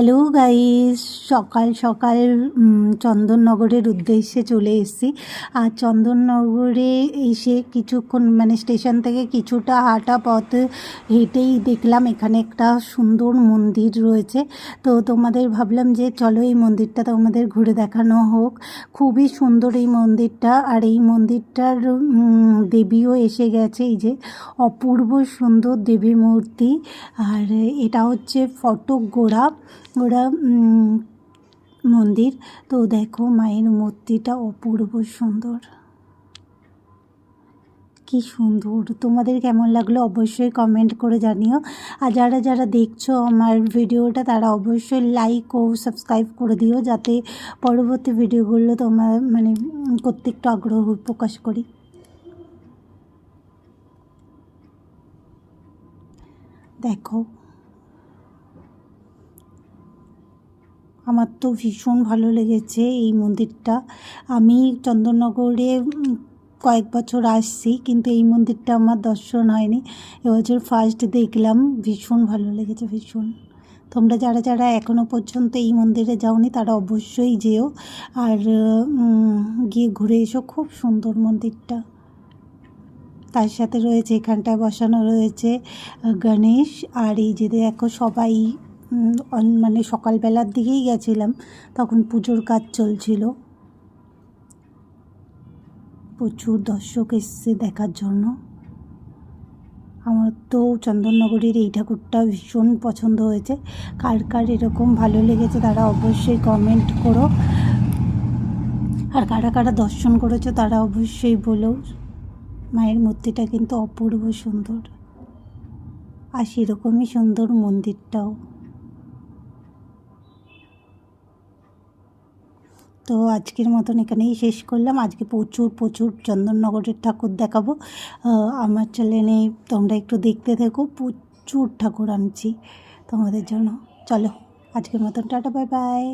Hello guys সকাল সকাল চন্দননগরের উদ্দেশ্যে চলে এসেছি। আর চন্দননগরে এসে কিছুক্ষণ মানে স্টেশন থেকে কিছুটা হাঁটা পথ হেঁটেই দেখলাম এখানে একটা সুন্দর মন্দির রয়েছে। তো তোমাদের ভাবলাম যে চলো এই মন্দিরটা তোমাদের ঘুরে দেখানো হোক। খুবই সুন্দর এই মন্দিরটা। আর এই মন্দিরটার দেবীও এসে গেছে। এই যে অপূর্ব সুন্দর দেবী মূর্তি আর এটা হচ্ছে ফটক গোড়া উম, মন্দির। তো দেখো মায়ের মূর্তিটা অপূর্ব সুন্দর। কি সুন্দর। তোমাদের কেমন লাগল অবশ্যই কমেন্ট করে জানিও। আর যারা যারা দেখছ আমার ভিডিওটা তারা অবশ্যই লাইক ও সাবস্ক্রাইব করে দিও যাতে পরবর্তী ভিডিওগুলো তোমার মানে করতে একটু আগ্রহ প্রকাশ করি। দেখো আমার তো ভীষণ ভালো লেগেছে এই মন্দিরটা। আমি চন্দননগরে কয়েক বছর আসছি, কিন্তু এই মন্দিরটা আমার দর্শন হয়নি। এবছর ফার্স্ট দেখলাম, ভীষণ ভালো লেগেছে, ভীষণ। তোমরা যারা যারা এখনও পর্যন্ত এই মন্দিরে যাওনি, তারা অবশ্যই যেও। আর গিয়ে ঘুরে এসো, খুব সুন্দর মন্দিরটা। তার সাথে রয়েছে, এখানটায় বসানো রয়েছে গণেশ। আর এই যে দেখো, সবাই মানে সকালবেলার দিকেই গেছিলাম, তখন পুজোর কাজ চলছিল। প্রচুর দর্শক এসছে দেখার জন্য। আমার তো চন্দননগরের এই ঠাকুরটা ভীষণ পছন্দ হয়েছে। কার কার এরকম ভালো লেগেছে তারা অবশ্যই কমেন্ট করো। আর কারা কারা দর্শন করেছ তারা অবশ্যই বলো। মায়ের মূর্তিটা কিন্তু অপূর্ব সুন্দর। আর সেরকমই সুন্দর মন্দিরটাও। তো আজকের মতন এখানেই শেষ করলাম। আজকে প্রচুর প্রচুর চন্দননগরের ঠাকুর দেখাবো। আমার চ্যানেলে তোমরা একটু দেখতে থেকো। প্রচুর ঠাকুর আনছি তোমাদের জন্য। চলো, আজকের মতন টাটা বাই বাই